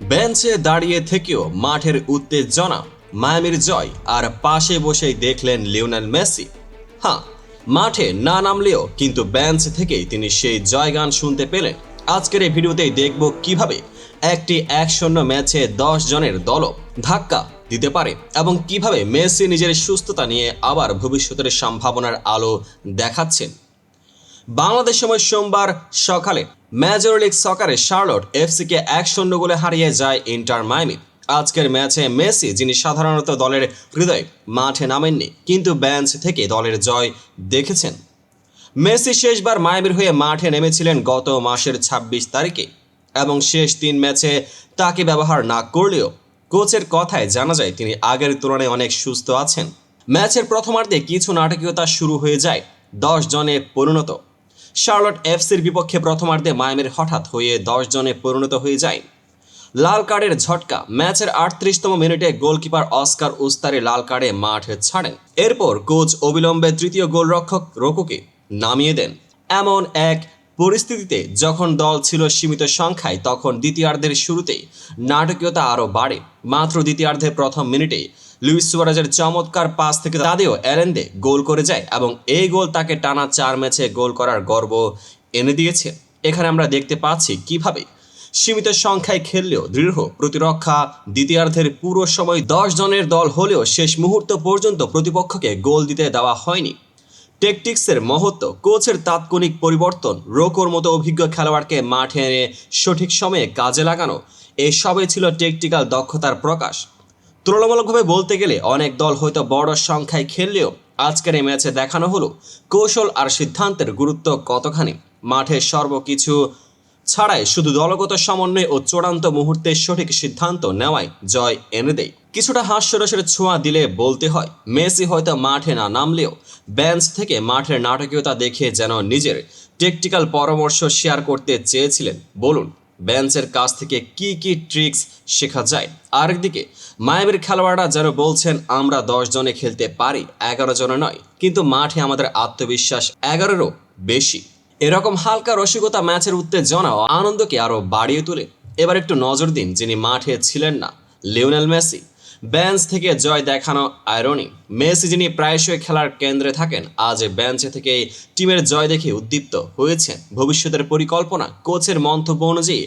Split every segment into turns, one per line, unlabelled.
বেঞ্চে দাঁড়িয়ে থেকেও মাঠের উত্তেজনা, মায়ামির জয় আর পাশে বসেই দেখলেন লিওনেল মেসি। হ্যাঁ মাঠে না নামলেও কিন্তু বেঞ্চ থেকেই তিনি সেই জয়গান শুনতে পেলেন। আজকের এই ভিডিওতেই দেখব কীভাবে একটি এক শূন্য ম্যাচে দশ জনের দল ধাক্কা দিতে পারে এবং কীভাবে মেসি নিজের সুস্থতা নিয়ে আবার ভবিষ্যতের সম্ভাবনার আলো দেখাচ্ছেন। বাংলাদেশ সময় সোমবার সকালে মেজর লিগ সকারে শার্লট এফসিকে এক শূন্য গোলে হারিয়ে যায় ইন্টার মায়ামি। আজকের ম্যাচে মেসি, যিনি সাধারণত দলের হৃদয় মাঠে নামেননি, কিন্তু বেঞ্চ থেকে দলের জয় দেখেছেন। মেসি শেষবার মায়ামির হয়ে মাঠে নেমেছিলেন গত মাসের ২৬ তারিখে এবং শেষ তিন ম্যাচে তাকে ব্যবহার না করলেও কোচের কথায় জানা যায় তিনি আগের তুলনায় অনেক সুস্থ আছেন। ম্যাচের প্রথমার্ধে কিছু নাটকীয়তা শুরু হয়ে যায়, দশ জনে পরিণত। শার্লট এফসির বিপক্ষে প্রথমার্ধে মায়ামির হঠাৎ হয়ে দশ জনে পরিণত হয়ে যায়। লাল কার্ডের ঝটকা, ম্যাচের আটত্রিশতম মিনিটে গোলকিপার অস্কার উস্তারে লাল কার্ডে মাঠ ছাড়েন। এরপর কোচ অবিলম্বে তৃতীয় গোলরক্ষক রোকোকে নামিয়ে দেন। এমন এক পরিস্থিতিতে যখন দল ছিল সীমিত সংখ্যায়, তখন দ্বিতীয়ার্ধের শুরুতেই নাটকীয়তা আরও বাড়ে। মাত্র দ্বিতীয়ার্ধের প্রথম মিনিটে লুইস সুয়ারেজের চমৎকার পাস থেকে তাদেও এলেন্দে গোল করে যায় এবং এই গোল তাকে টানা চার ম্যাচে গোল করার গর্ব এনে দিয়েছে। এখানে আমরা দেখতে পাচ্ছি কীভাবে সীমিত সংখ্যায় খেললেও দৃঢ় প্রতিরক্ষা দ্বিতীয়ার্ধের পুরো সময় দশ জনের দল হলেও শেষ মুহূর্ত পর্যন্ত প্রতিপক্ষকে গোল দিতে দেওয়া হয়নি। টেকটিক্সের মহত্ব, কোচের তাৎক্ষণিক পরিবর্তন, রোকোর মতো অভিজ্ঞ খেলোয়াড়কে মাঠে এনে সঠিক সময়ে কাজে লাগানো, এসবই ছিল টেকটিক্যাল দক্ষতার প্রকাশ। তুলনামূলকভাবে বলতে গেলে অনেক দল হয়তো বড় সংখ্যায় খেললেও আজকের এই ম্যাচে দেখানো হলো কৌশল আর সিদ্ধান্তের গুরুত্ব কতখানি। মাঠে সর্বকিছু ছাড়াই শুধু দলগত সমন্বয় ও চূড়ান্ত মুহূর্তে সঠিক সিদ্ধান্ত নেওয়ায় জয় এনে দেয়। কিছুটা হাস্যরসের ছোঁয়া দিলে বলতে হয়, মেসি হয়তো মাঠে না নামলেও বেঞ্চ থেকে মাঠের নাটকীয়তা দেখে যেন নিজের টেকটিক্যাল পরামর্শ শেয়ার করতে চেয়েছিলেন। বলুন বেঞ্চের কাছ থেকে কি কি ট্রিক্স শেখা যায়? আরেকদিকে, মায়াবীর খেলোয়াড়রা যেন বলছেন, আমরা দশ জনে খেলতে পারি, এগারো জনে নয়। কিন্তু মাঠে আমাদের আত্মবিশ্বাস এগারোরও বেশি। এরকম হালকা রসিকতা ম্যাচের উত্তেজনা ও আনন্দকে আরও বাড়িয়ে তোলে। এবার একটু নজর দিন যিনি মাঠে ছিলেন না, লিওনেল মেসি। বেঞ্চ থেকে জয় দেখানো আয়রনি মেসি যিনি প্রায়শই খেলার কেন্দ্রে থাকেন, আজ বেঞ্চে থেকে টিমের জয় দেখে উদ্দীপ্ত হয়েছেন। ভবিষ্যতের পরিকল্পনা, কোচের মন্তব্য অনুযায়ী,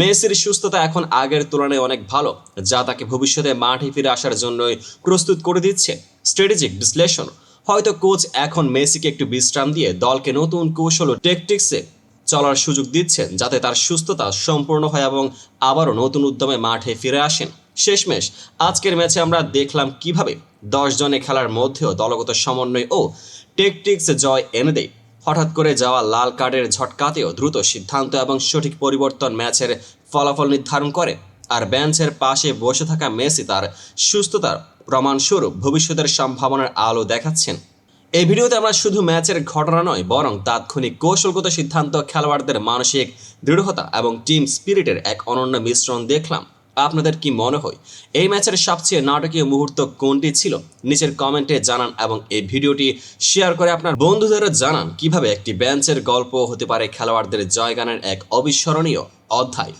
মেসির সুস্থতা এখন আগের তুলনায় অনেক ভালো, যা তাকে ভবিষ্যতে মাঠে ফিরে আসার জন্যই প্রস্তুত করে দিচ্ছে। স্ট্র্যাটেজিক বিশ্লেষণ, হয়তো কোচ এখন মেসিকে একটু বিশ্রাম দিয়ে দলকে নতুন কৌশল ও টেকটিক্সে চলার সুযোগ দিচ্ছেন, যাতে তার সুস্থতা সম্পূর্ণ হয় এবং আবারও নতুন উদ্যমে মাঠে ফিরে আসেন। শেষমেশ আজকের ম্যাচে আমরা দেখলাম কীভাবে দশ জনে খেলার মধ্যেও দলগত সমন্বয় ও টেকটিক্স জয় এনে দেয়। হঠাৎ করে যাওয়া লাল কার্ডের ঝটকাতেও দ্রুত সিদ্ধান্ত এবং সঠিক পরিবর্তন ম্যাচের ফলাফল নির্ধারণ করে। আর বেঞ্চের পাশে বসে থাকা মেসি তার সুস্থতার প্রমাণস্বরূপ ভবিষ্যতের সম্ভাবনার আলো দেখাচ্ছেন। এই ভিডিওতে আমরা শুধু ম্যাচের ঘটনা নয়, বরং তাৎক্ষণিক কৌশলগত সিদ্ধান্ত খেলোয়াড়দের মানসিক দৃঢ়তা এবং টিম স্পিরিটের এক অনন্য মিশ্রণ দেখলাম। আপনাদের কি মনে হয়? এই ম্যাচের সবচেয়ে নাটকীয় মুহূর্ত কোনটি ছিল? নিচের কমেন্টে জানান এবং এই ভিডিওটি শেয়ার করে আপনার বন্ধুদের জানান কীভাবে একটি বেঞ্চের গল্প হতে পারে খেলোয়াড়দের জয়গানের এক অবিস্মরণীয় অধ্যায়।